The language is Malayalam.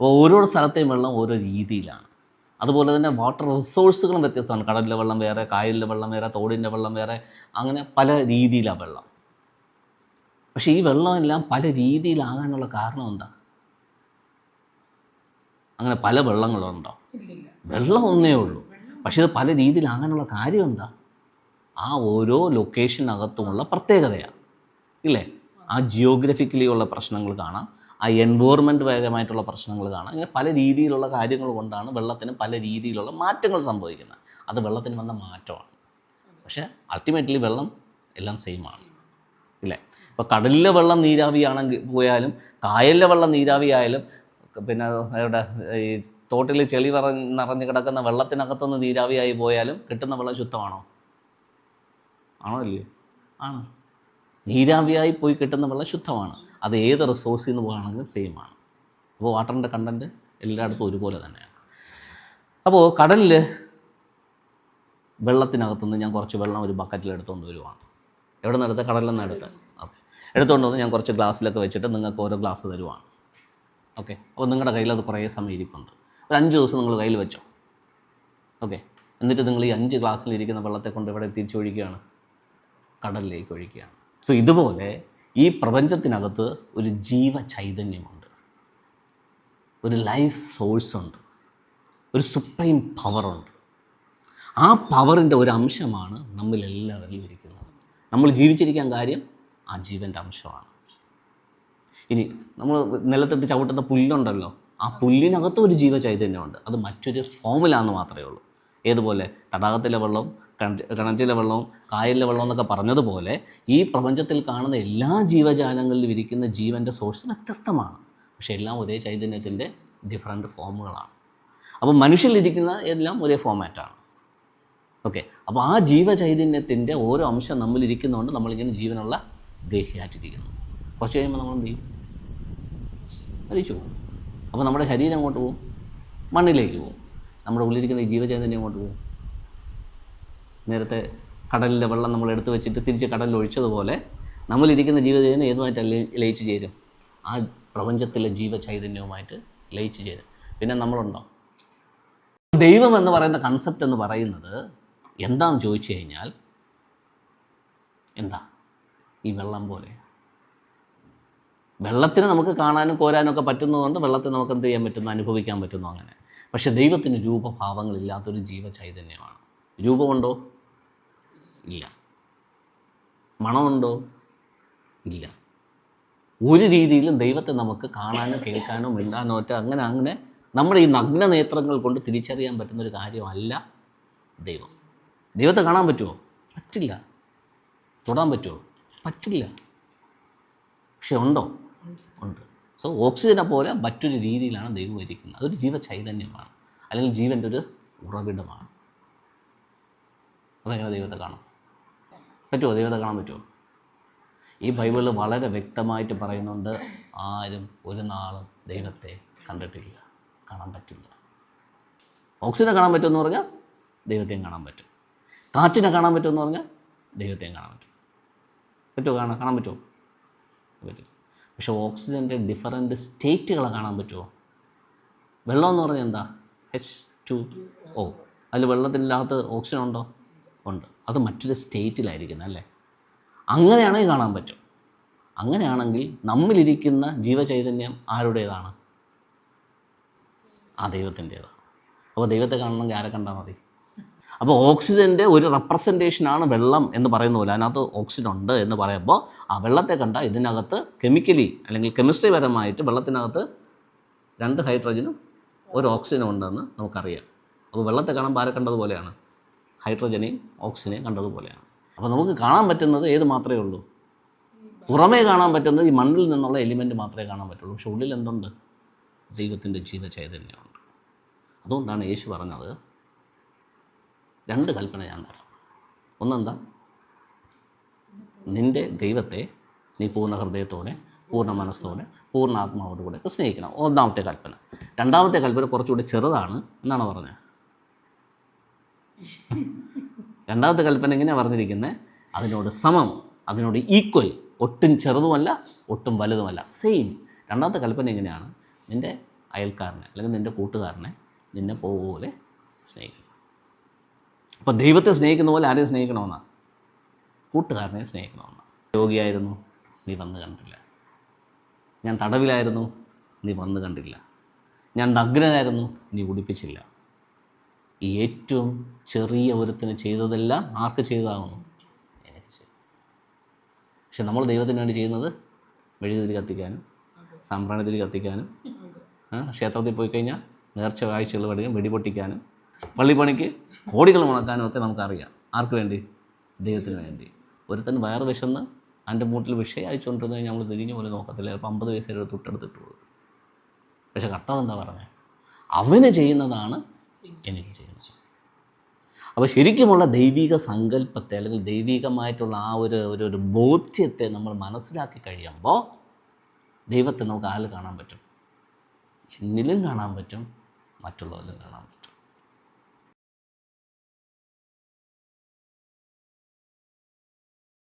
അപ്പോൾ ഓരോ സ്ഥലത്തെയും വെള്ളം ഓരോ രീതിയിലാണ്. അതുപോലെ തന്നെ വാട്ടർ റിസോഴ്സുകളും വ്യത്യസ്തമാണ്. കടലിലെ വെള്ളം വേറെ കായലിലെ വെള്ളം വേറെ തോടിന്റെ വെള്ളം വേറെ അങ്ങനെ പല രീതിയിലാണ് വെള്ളം. പക്ഷേ ഈ വെള്ളമെല്ലാം പല രീതിയിലാകാനുള്ള കാരണം എന്താ? അങ്ങനെ പല വെള്ളങ്ങളുണ്ടോ? വെള്ളം ഒന്നേ ഉള്ളൂ. പക്ഷേ ഇത് പല രീതിയിലാകാനുള്ള കാര്യം എന്താ? ആ ഓരോ ലൊക്കേഷനകത്തുമുള്ള പ്രത്യേകതയാണ്. ഇല്ലേ? ആ ജിയോഗ്രഫിക്കലി ഉള്ള പ്രശ്നങ്ങൾ കാണാം. ആ എൻവോർമെന്റ് പരമായിട്ടുള്ള പ്രശ്നങ്ങൾ കാണാം. അങ്ങനെ പല രീതിയിലുള്ള കാര്യങ്ങൾ കൊണ്ടാണ് വെള്ളത്തിന് പല രീതിയിലുള്ള മാറ്റങ്ങൾ സംഭവിക്കുന്നത്. അത് വെള്ളത്തിന് വന്ന മാറ്റമാണ്. പക്ഷേ അൾട്ടിമേറ്റ്ലി വെള്ളം എല്ലാം സെയിം ആണ്. ഇല്ലേ? ഇപ്പോൾ കടലിലെ വെള്ളം നീരാവിയാണെങ്കിൽ പോയാലും കായലിലെ വെള്ളം നീരാവിയായാലും പിന്നെ ഇവിടെ ഈ തോട്ടിൽ ചെളി നിറഞ്ഞ് കിടക്കുന്ന വെള്ളത്തിനകത്തുനിന്ന് നീരാവിയായി പോയാലും കിട്ടുന്ന വെള്ളം ശുദ്ധമാണോ? ആണോ അല്ലേ ആണ്. നീരാവിയായി പോയി കിട്ടുന്ന വെള്ളം ശുദ്ധമാണ്. അത് ഏത് റിസോഴ്സിൽ നിന്ന് പോകുകയാണെങ്കിലും സെയിം ആണ്. അപ്പോൾ വാട്ടറിന്റെ കണ്ടന്റ് എല്ലായിടത്തും ഒരുപോലെ തന്നെയാണ്. അപ്പോൾ കടലിൽ വെള്ളത്തിനകത്തുനിന്ന് ഞാൻ കുറച്ച് വെള്ളം ഒരു ബക്കറ്റിൽ എടുത്തുകൊണ്ട് വരുവാണ്. എവിടെ നിന്ന് എടുത്ത കടലിൽ നിന്ന്. എടുത്ത് ഓക്കെ എടുത്തുകൊണ്ട് വന്ന് ഞാൻ കുറച്ച് ഗ്ലാസ്സിലൊക്കെ വെച്ചിട്ട് നിങ്ങൾക്ക് ഓരോ ഗ്ലാസ് തരുവാണ്. ഓക്കെ അപ്പോൾ നിങ്ങളുടെ കയ്യിൽ അത് കുറേ സമയം ഇരിപ്പുണ്ട്. ഒരു അഞ്ച് ദിവസം നിങ്ങൾ കയ്യിൽ വെച്ചോ. ഓക്കെ എന്നിട്ട് നിങ്ങൾ ഈ അഞ്ച് ഗ്ലാസ്സിലിരിക്കുന്ന വെള്ളത്തെ കൊണ്ട് ഇവിടെ തിരിച്ചൊഴിക്കുകയാണ് കടലിലേക്ക് ഒഴിക്കുകയാണ്. സോ ഇതുപോലെ ഈ പ്രപഞ്ചത്തിനകത്ത് ഒരു ജീവചൈതന്യമുണ്ട്. ഒരു ലൈഫ് സോഴ്സ് ഉണ്ട്. ഒരു സുപ്രീം പവറുണ്ട് ആ പവറിന്റെ ഒരു അംശമാണ് നമ്മിൽ എല്ലാവരിലും ഇരിക്കുന്നത്. നമ്മൾ ജീവിച്ചിരിക്കാൻ കാര്യം ആ ജീവന്റെ അംശമാണ്. ഇനി നമ്മൾ നിലത്തിട്ട് ചവിട്ടുന്ന പുല്ലുണ്ടല്ലോ. ആ പുല്ലിനകത്ത് ഒരു ജീവചൈതന്യമുണ്ട്. അത് മറ്റൊരു ഫോമിലാന്ന് മാത്രമേ ഉള്ളൂ. ഏതുപോലെ? തടാകത്തിലെ കിണറ്റ് കിണറ്റിലെ വെള്ളവും കായലിലെ വെള്ളവും എന്നൊക്കെ പറഞ്ഞതുപോലെ ഈ പ്രപഞ്ചത്തിൽ കാണുന്ന എല്ലാ ജീവജാലങ്ങളിലും ഇരിക്കുന്ന ജീവന്റെ സോഴ്സ് വ്യത്യസ്തമാണ്. പക്ഷേ എല്ലാം ഒരേ ചൈതന്യത്തിന്റെ ഡിഫറെന്റ് ഫോമുകളാണ് അപ്പോൾ മനുഷ്യരിലിരിക്കുന്ന എല്ലാം ഒരേ ഫോമാറ്റാണ് ഓക്കെ അപ്പോൾ ആ ജീവചൈതന്യത്തിന്റെ ഓരോ അംശം നമ്മളിരിക്കുന്നതുകൊണ്ട് നമ്മളിങ്ങനെ ജീവനുള്ള ദേഹിയായിട്ടിരിക്കുന്നു. കുറച്ച് കഴിയുമ്പോൾ നമ്മൾ എന്ത് ചെയ്യും മരിച്ചു പോകും. അപ്പോൾ നമ്മുടെ ശരീരം അങ്ങോട്ട് പോകും? മണ്ണിലേക്ക് പോകും. നമ്മുടെ ഉള്ളിലിരിക്കുന്ന ഈ ജീവചൈതന്യം അങ്ങോട്ട് പോകും നേരത്തെ കടലിലെ വെള്ളം നമ്മൾ എടുത്തു വെച്ചിട്ട് തിരിച്ച് കടലിൽ ഒഴിച്ചതുപോലെ നമ്മളിരിക്കുന്ന ജീവചൈതന്യം ഏതുമായിട്ട് ലയിച്ച് ചേരും? ആ പ്രപഞ്ചത്തിലെ ജീവചൈതന്യവുമായിട്ട് ലയിച്ചു ചേരും. പിന്നെ നമ്മളുണ്ടോ? ദൈവം എന്ന് പറയുന്ന കൺസെപ്റ്റ് എന്ന് പറയുന്നത് എന്താണെന്ന് ചോദിച്ചു കഴിഞ്ഞാൽ എന്താ? ഈ വെള്ളം പോലെ. വെള്ളത്തിന് നമുക്ക് കാണാനും കോരാനും ഒക്കെ പറ്റുന്നതുകൊണ്ട് വെള്ളത്തെ നമുക്ക് എന്ത് ചെയ്യാൻ പറ്റുന്നു? അനുഭവിക്കാൻ പറ്റുന്നു അങ്ങനെ. പക്ഷെ ദൈവത്തിന് രൂപഭാവങ്ങളില്ലാത്തൊരു ജീവചൈതന്യമാണ് രൂപമുണ്ടോ? ഇല്ല. മണമുണ്ടോ? ഇല്ല. ഒരു രീതിയിലും ദൈവത്തെ നമുക്ക് കാണാനോ കേൾക്കാനോ മിണ്ടാനോ ഒറ്റ അങ്ങനെ അങ്ങനെ നമ്മുടെ ഈ നഗ്ന നേത്രങ്ങൾ കൊണ്ട് തിരിച്ചറിയാൻ പറ്റുന്ന ഒരു കാര്യമല്ല ദൈവം. ദൈവത്തെ കാണാൻ പറ്റുമോ? പറ്റില്ല. തൊടാൻ പറ്റുമോ? പറ്റില്ല. പക്ഷെ ഉണ്ടോ ഉണ്ട്? സോ ഓക്സിജനെ പോലെ മറ്റൊരു രീതിയിലാണ് ദൈവം ഇരിക്കുന്നത്. അതൊരു ജീവചൈതന്യമാണ്. അല്ലെങ്കിൽ ജീവന്റെ ഒരു ഉറവിടമാണ്. അതെങ്ങനെ ദൈവത്തെ കാണാം? പറ്റുമോ ദൈവത്തെ കാണാൻ പറ്റുമോ ഈ ബൈബിളിൽ വളരെ വ്യക്തമായിട്ട് പറയുന്നുണ്ട് ആരും ഒരു നാളും ദൈവത്തെ കണ്ടിട്ടില്ല. കാണാൻ പറ്റില്ല. ഓക്സിജനെ കാണാൻ പറ്റുമെന്ന് പറഞ്ഞാൽ ദൈവത്തെയും കാണാൻ പറ്റും. കാറ്റിനെ കാണാൻ പറ്റുമെന്ന് പറഞ്ഞാൽ ദൈവത്തെയും കാണാൻ പറ്റും. പറ്റുമോ കാണാൻ കാണാൻ പറ്റുമോ പറ്റില്ല പക്ഷേ ഓക്സിജന്റെ ഡിഫറന്റ് സ്റ്റേറ്റുകളെ കാണാൻ പറ്റുമോ? വെള്ളം എന്ന് പറഞ്ഞാൽ എന്താ? എച്ച് ടു ഓ അതിൽ വെള്ളത്തിനകത്ത് ഓക്സിജൻ ഉണ്ടോ? ഉണ്ട്. അത് മറ്റൊരു സ്റ്റേറ്റിലായിരിക്കുന്നത് അല്ലേ? അങ്ങനെയാണെങ്കിൽ കാണാൻ പറ്റും. അങ്ങനെയാണെങ്കിൽ നമ്മളിരിക്കുന്ന ജീവചൈതന്യം ആരുടേതാണ്? ആ ദൈവത്തിന്റേതാണ്. അപ്പോൾ ദൈവത്തെ കാണണമെങ്കിൽ ആരെ കണ്ടാൽ മതി? അപ്പോൾ ഓക്സിജന്റെ ഒരു റെപ്രസെന്റേഷനാണ് വെള്ളം എന്ന് പറയുന്ന പോലെ. അതിനകത്ത് ഓക്സിജൻ ഉണ്ട് എന്ന് പറയുമ്പോൾ ആ വെള്ളത്തെ കണ്ട ഇതിനകത്ത് കെമിക്കലി അല്ലെങ്കിൽ കെമിസ്ട്രി പരമായിട്ട് വെള്ളത്തിനകത്ത് രണ്ട് ഹൈഡ്രജനും ഒരു ഓക്സിജനും ഉണ്ടെന്ന് നമുക്കറിയാം. അപ്പോൾ വെള്ളത്തെ കാണുമ്പോൾ ആരെ കണ്ടതുപോലെയാണ്? ഹൈഡ്രജനെയും ഓക്സിജനെയും കണ്ടതുപോലെയാണ്. അപ്പോൾ നമുക്ക് കാണാൻ പറ്റുന്നത് ഏത് മാത്രമേ ഉള്ളൂ? പുറമേ കാണാൻ പറ്റുന്നത് ഈ മണ്ണിൽ നിന്നുള്ള എലിമെന്റ് മാത്രമേ കാണാൻ പറ്റുള്ളൂ. പക്ഷെ ഉള്ളിൽ എന്തുണ്ട്? ദൈവത്തിന്റെ ജീവചൈതന്യമുണ്ട്. അതുകൊണ്ടാണ് യേശു പറഞ്ഞത് രണ്ട് കൽപ്പന ഞാൻ തരാം. ഒന്നെന്താ? നിന്റെ ദൈവത്തെ നീ പൂർണ ഹൃദയത്തോടെ പൂർണ മനസ്സോടെ പൂർണ ആത്മാവോടുകൂടെ സ്നേഹിക്കണം. ഒന്നാമത്തെ കൽപ്പന. രണ്ടാമത്തെ കൽപ്പന കുറച്ചുകൂടി ചെറുതാണ് എന്നാണ് പറഞ്ഞത്. രണ്ടാമത്തെ കൽപ്പന എങ്ങനെയാണ് പറഞ്ഞിരിക്കുന്നത് അതിനോട് സമം അതിനോട് ഈക്വൽ ഒട്ടും ചെറുതുമല്ല ഒട്ടും വലുതുമല്ല. സെയിം രണ്ടാമത്തെ കൽപ്പന എങ്ങനെയാണ്? നിന്റെ അയൽക്കാരനെ അല്ലെങ്കിൽ നിന്റെ കൂട്ടുകാരനെ നിന്നെ പോലെ സ്നേഹിക്കണം. അപ്പോൾ ദൈവത്തെ സ്നേഹിക്കുന്ന പോലെ ആരെയും സ്നേഹിക്കണമെന്നാണ് കൂട്ടുകാരനെ സ്നേഹിക്കണമെന്നാണ് രോഗിയായിരുന്നു നീ വന്ന് കണ്ടില്ല ഞാൻ തടവിലായിരുന്നു നീ വന്ന് കണ്ടില്ല ഞാൻ നഗ്നനായിരുന്നു നീ ഉടിപ്പിച്ചില്ല. ഈ ഏറ്റവും ചെറിയ ഒരുത്തിന് ചെയ്തതെല്ലാം ആർക്ക് ചെയ്തതാകുന്നു? എനിക്ക് ചെയ്തു. പക്ഷെ നമ്മൾ ദൈവത്തിന് വേണ്ടി ചെയ്യുന്നത് മെഴുകുതിരി കത്തിക്കാനും സാമ്പ്രാണിതിരി കത്തിക്കാനും ക്ഷേത്രത്തിൽ പോയി കഴിഞ്ഞാൽ നേർച്ച കാഴ്ചകൾ പഠിക്കാൻ വെടിപൊട്ടിക്കാനും പള്ളിപ്പണിക്ക് കോടികൾ മുടക്കാനും ഒക്കെ നമുക്കറിയാം. ആർക്ക് വേണ്ടി? ദൈവത്തിന് വേണ്ടി. ഒരുത്തൻ വയറ് വിശന്ന് അതിന്റെ മൂട്ടിൽ വിഷയം അയച്ചുകൊണ്ടിരുന്ന കഴിഞ്ഞാൽ നമ്മൾ തിരിഞ്ഞു പോലും നോക്കത്തില്ല. ചിലപ്പോൾ അമ്പത് വയസ്സേ ഒരു തൊട്ടെടുത്തിട്ട് പോകും പക്ഷെ കർത്താവ് എന്താ പറഞ്ഞത് അവന് ചെയ്യുന്നതാണ് എനിക്ക് ചെയ്യുന്നത്. അപ്പോൾ ശരിക്കുമുള്ള ദൈവിക സങ്കല്പത്തെ അല്ലെങ്കിൽ ദൈവികമായിട്ടുള്ള ആ ഒരു ഒരു ഒരു ബോധ്യത്തെ നമ്മൾ മനസ്സിലാക്കി കഴിയുമ്പോൾ ദൈവത്തെ നമുക്ക് ആരിൽ കാണാൻ പറ്റും? എന്നിലും കാണാൻ പറ്റും മറ്റുള്ളവരിലും കാണാൻ പറ്റും.